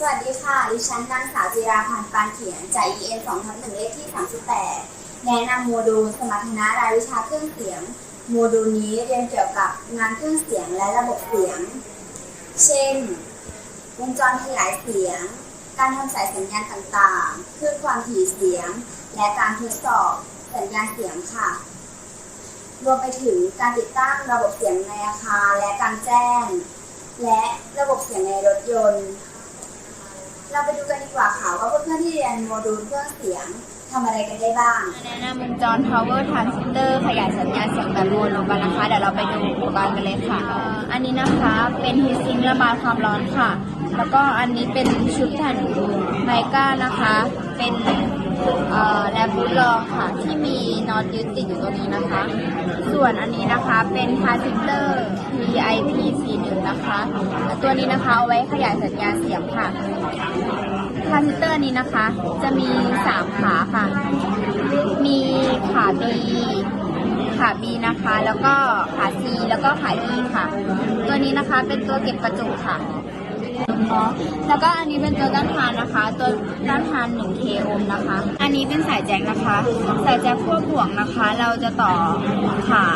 สวัสดีค่ะ ดิฉันนางสาวจิราพันธ์ปานเขียนจาก EN 2ทับ1เลขที่ 38 แนะนำโมดูลสมรรถนะรายวิชาเครื่องเสียง โมดูลนี้เรียนเกี่ยวกับงานเครื่องเสียงและระบบเสียง เช่น วงจรขยายเสียง การทำสายสัญญาณต่างๆคลื่นความถี่เสียง และการทดสอบสัญญาณเสียงค่ะ รวมไปถึงการติดตั้งระบบเสียงในอาคารและกลางแจ้ง และระบบเสียงในรถยนต์ เราไปดูกันดีกว่าค่ะว่าเพื่อนๆที่เรียนโมดูลเครื่องเสียงทำอะไรกันได้บ้างแนะนำวงจร power transistor ขยายสัญญาณเสียงแบบรวมกันนะคะ เดี๋ยวเราไปดูอุปกรณ์กันเลยค่ะเอ่ออันนี้นะคะเป็นฮีทซิงค์ระบายความร้อนค่ะ แล้วก็อันนี้เป็นชุดแผ่นไมก้านะคะ เป็นเอ่อ แลบบูลองค่ะที่มีน็อตยึดติดอยู่ตรงนี้นะคะ ส่วนอันนี้นะคะเป็นทรานซิสเตอร์ PIP 41นะคะ ตัวนี้นะคะเอาไว้ขยายสัญญาณเสียงค่ะทรานซิสเตอร์นี้นะคะ จะมี 3 ขาค่ะ มีขา B ขา B นะคะ แล้วก็ขา C แล้วก็ขา E ค่ะ ตัวนี้นะคะเป็นตัวเก็บกระจุกค่ะ แล้วก็อันนี้เป็นตัวต้านทานนะคะ ตัวต้านทาน 1K โอห์มนะคะ อันนี้เป็นสายแจ็คนะคะ สายแจ็คขั้วบวกนะคะ เราจะต่อขา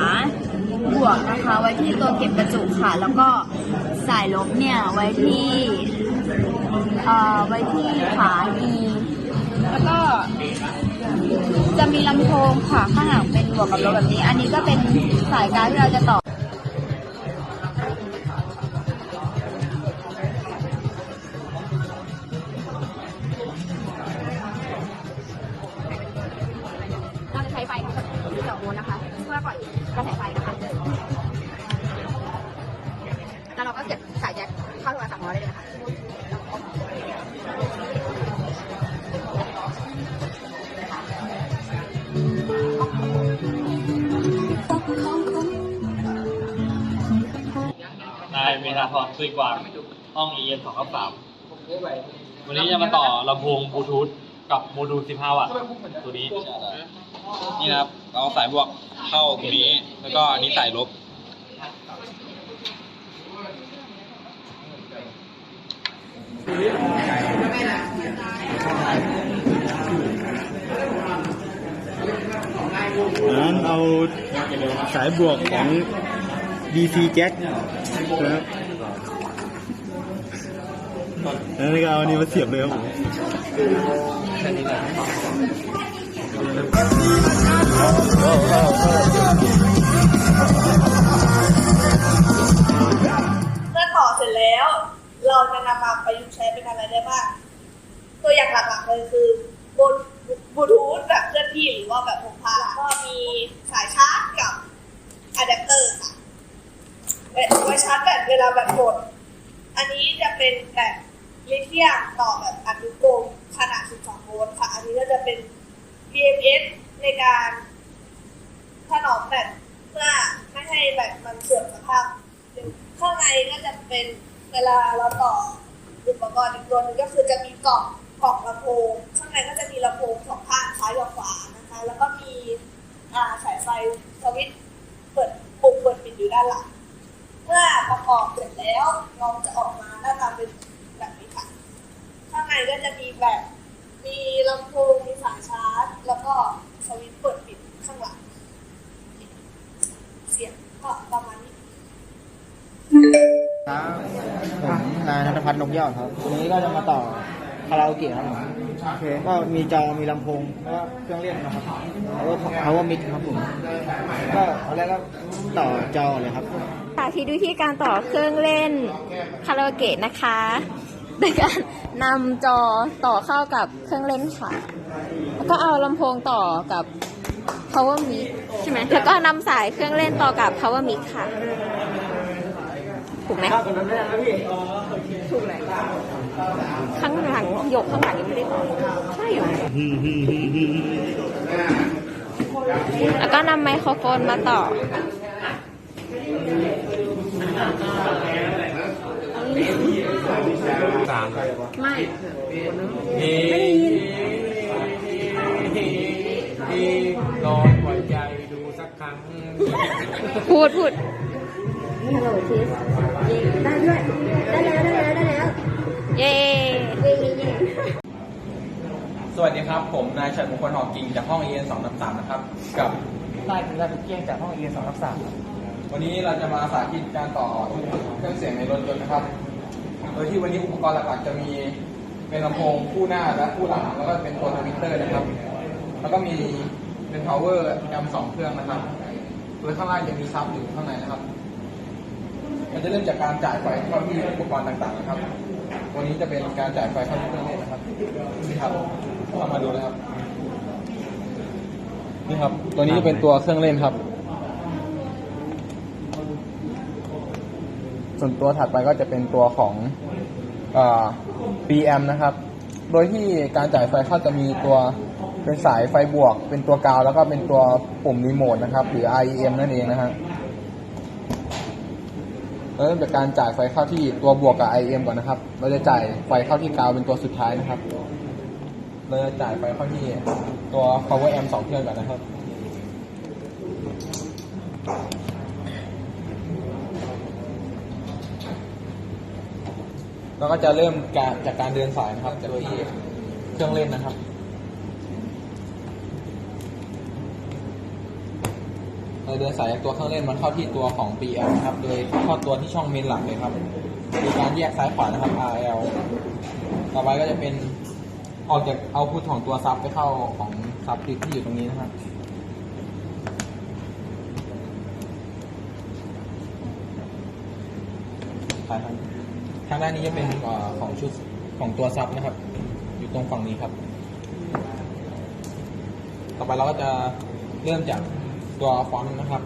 บวกนะคะ ไว้ที่ตัวเก็บกระจุกค่ะ แล้วก็สายลบเนี่ยไว้ที่เอ่อไว้ที่ขา E แล้วก็จะมีลำโพงค่ะข้างหลังเป็นบวกกับลบแบบนี้ อันนี้ก็เป็นสายการที่เราจะต่อ นายเมธาธรซุยกวางห้อง EN 2ทับ3วันนี้จะมาต่อลำโพงบลูทูธกับโมดูล15วัตต์ตัวนี้ นี่นะครับ เราเอาสายบวกเข้าตรงนี้ แล้วก็อันนี้สายลบ นั้นเอาสายบวกของ DC Jack นะครับ แล้วก็เอาอันนี้มาเสียบเลยครับผมเมื่อต่อเสร็จแล้ว เราจะนำมาประยุกต์ใช้เป็นอะไรได้บ้าง ตัวอย่างหลักๆเลยคือบนบลูทูธแบบเคลื่อนที่หรือว่าแบบพกพาก็มีสายชาร์จกับอะแดปเตอร์ค่ะเอ่อไว้ชาร์จแบตเวลาแบตหมด อันนี้จะเป็นแบบ ลิเธียมต่อแบบอนุกรมขนาด 12 โวลต์ค่ะ อันนี้ก็จะเป็น BMS ในการถนอมแบตเพื่อไม่ให้แบตมันเสื่อมสภาพข้างในก็จะเป็นเวลาเราต่ออุปกรณ์อีกตัวหนึงก็คือจะมีกล่องกล่องลำโพงข้างในก็จะมีลำโพงสองข้างซ้ายกับขวานะคะ แล้วก็มีสายไฟสวิตช์เปิดปุ่มเปิดปิดอยู่ด้านหลังเมื่อประกอบเสร็จแล้วน้องจะออกมาหน้าตาเป็น ข้างในก็จะมีแบบ มีลำโพงมีสายชาร์จ แล้วก็สวิตช์เปิดปิดข้างหลัง เสียงก็ประมาณนี้ ครับผมนายนัทพัฒน์นกยอดครับวันนี้ก็จะมาต่อคาราโอเกะครับผมก็มีจอมีลำโพงแล้วก็เครื่องเล่นนะครับแล้วก็ power mix ครับผมก็เอาแรกก็ต่อจอเลยครับสาธิตวิธีการต่อเครื่องเล่นคาราโอเกะนะคะ โดยการนำจอต่อเข้ากับเครื่องเล่นค่ะ แล้วก็เอาลำโพงต่อกับ power mic ใช่ไหมแล้วก็นำสายเครื่องเล่นต่อกับ power mic ค่ะ ถูกไหมถูกไหมข้างหลังหยกข้างหลังยังไม่ได้ต่อใช่เหรอแล้วก็นำไมโครโฟนมาต่อ สามไม่ลองปล่อยใจดูสักครั้งพูดพูดฮัลโหลทีได้ด้วย ได้แล้วได้แล้วได้แล้ว เย้วัสดีครับ ผมนายชัยมงคลหอกิ่งจากห้อง EN 2 3 3นะครับ กับนายกฤษดาเกี้ยงจากห้องเอ็นสองทับสามวันนี้เราจะมาสาธิตการต่อเครื่องเสียงในรถยนต์นะครับ โดยที่วันนี้อุปกรณ์หลักๆจะมีเป็นลำโพงคู่หน้าและคู่หลังแล้วก็เป็นตัวทวิตเตอร์นะครับ แล้วก็มีเป็น power แอมสองเครื่องนะครับโดยข้างล่างจะมีซับอยู่ข้างในนะครับ มันจะเริ่มจากการจ่ายไฟเข้าที่อุปกรณ์ต่างๆนะครับ วันนี้จะเป็นการจ่ายไฟเข้าที่เครื่องเล่นนะครับนี่ครับเข้ามาดูนะครับ นี่ครับ ตัวนี้จะเป็นตัวเครื่องเล่นครับ ส่วนตัวถัดไปก็จะเป็นตัวของอ่อ PM นะครับ โดยที่การจ่ายไฟเข้าจะมีตัวเป็นสายไฟบวก เป็นตัวกาว แล้วก็เป็นตัวปุ่มรีโมทนะครับ หรือ IEM นั่นเองนะฮะเราเริ่มจากการจ่ายไฟเข้าที่ตัวบวกกับ IEM ก่อนนะครับ เราจะจ่ายไฟเข้าที่กาวเป็นตัวสุดท้ายนะครับ เราจะจ่ายไฟเข้าที่ตัว power amp สองเครื่องก่อนนะครับ แล้วก็จะเริ่มการจากการเดินสายนะครับโดยที่เครื่องเล่นนะครับเราเดินสายจากตัวเครื่องเล่นมันเข้าที่ตัวของ PM นะครับ โดยเข้าตัวที่ช่องเมนหลักเลยครับมีการแยกซ้ายขวานะครับ RL ต่อไปก็จะเป็นออกจากเอาพุทของตัวซับไปเข้าของซับที่อยู่ตรงนี้นะครับทาง ทางด้านนี้จะเป็นอของชุดของตัวซับนะครับ อยู่ตรงฝั่งนี้ครับ ต่อไปเราก็จะเริ่มจากตัวฟอนต์นะครับ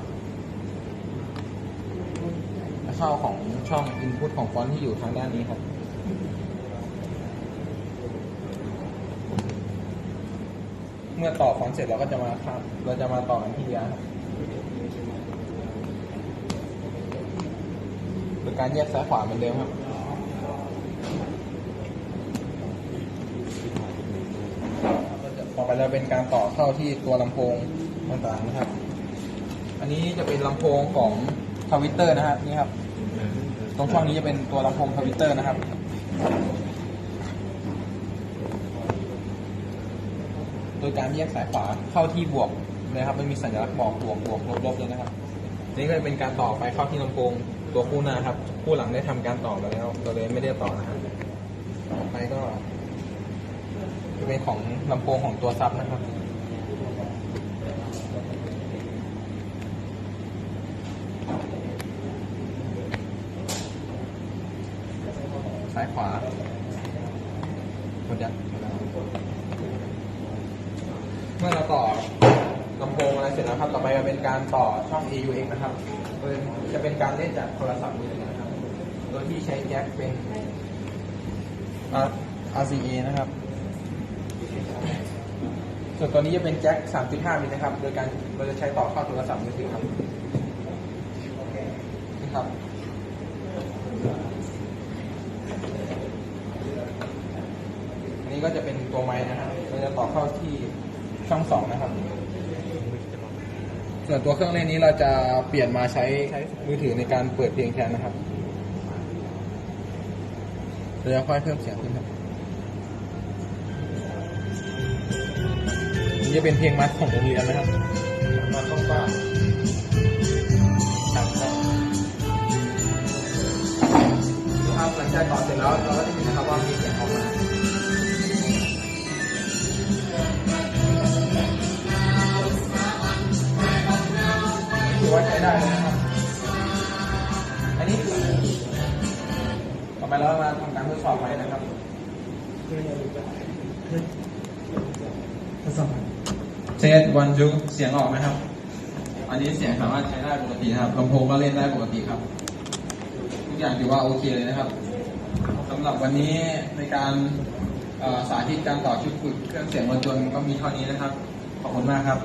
เข้าของช่องอินพุตของฟอนต์ที่อยู่ทางด้านนี้ครับเมื่อต่อฟอนต์เสร็จเราก็จะมาครับเราจะมาต่อกันที่ยาครับเป็นการแยกซ้ายขวาเหมือนเดิมครับ ต่ อไปเราเป็นการต่อเข้าที่ตัวลำโพงต่างๆนะครับ อันนี้จะเป็นลำโพงของทวิตเตอร์นะครับนี่ครับ ตรงช่องนี้จะเป็นตัวลำโพงทวิตเตอร์นะครับโดยการแยกสายขวาเข้าที่บวกเลยครับ มันมีสัญลักษณ์บอกบวกบวกลบลบเลยนะครับ นี่ก็จะเป็นการต่อไปเข้าที่ลำโพงตัวคู่หน้าครับ คู่หลังได้ทำการต่อแล้วเราเลยไม่ได้ต่อนะครับต่อไปก็ จะเป็นของลำโพงของตัวซับนะครับซ้ายขวาหมดยังเมื่อเราต่อลำโพงอะไรเสร็จแล้วครับ ต่อไปจะเป็นการต่อช่อง AUX นะครับ จะเป็นการเล่นจากโทรศัพท์มือถือนะครับ โดยที่ใช้แจ็คเป็น RCA นะครับ ส่วนตัวนี้จะเป็นแจ็ค 3.5 มิลนะครับ โดยการเราจะใช้ต่อเข้าโทรศัพท์มือถือครับนี่ครับ อันนี้ก็จะเป็นตัวไม้นะครับ เราจะต่อเข้าที่ช่องสองนะครับ ส่วนตัวเครื่องเล่นนี้เราจะเปลี่ยนมาใช้มือถือในการเปิดเพลงแทนนะครับเราจะค่อยเพิ่มเสียงขึ้นครับ จะเป็นเพลงมัดของโรงเรียนนะครับมาต้องฟ้าครับครับหลังจากต่อเสร็จแล้วเราก็จะเห็นนะครับว่ามีเสียงออกมาถือว่าใช้ได้เลยนะครับ อันนี้คือต่อไปเรามาทำการทดสอบใหม่นะครับ เทสวันจุเสียงออกไหมครับ อันนี้เสียงสามารถใช้ได้ปกตินะครับลำโพงก็เล่นได้ปกติครับ ทุกอย่างถือว่าโอเคเลยนะครับสำหรับวันนี้ในการสาธิตการต่อชุดฝึกเครื่องเสียงรถยนต์ก็มีเท่านี้นะครับ ขอบคุณมากครับ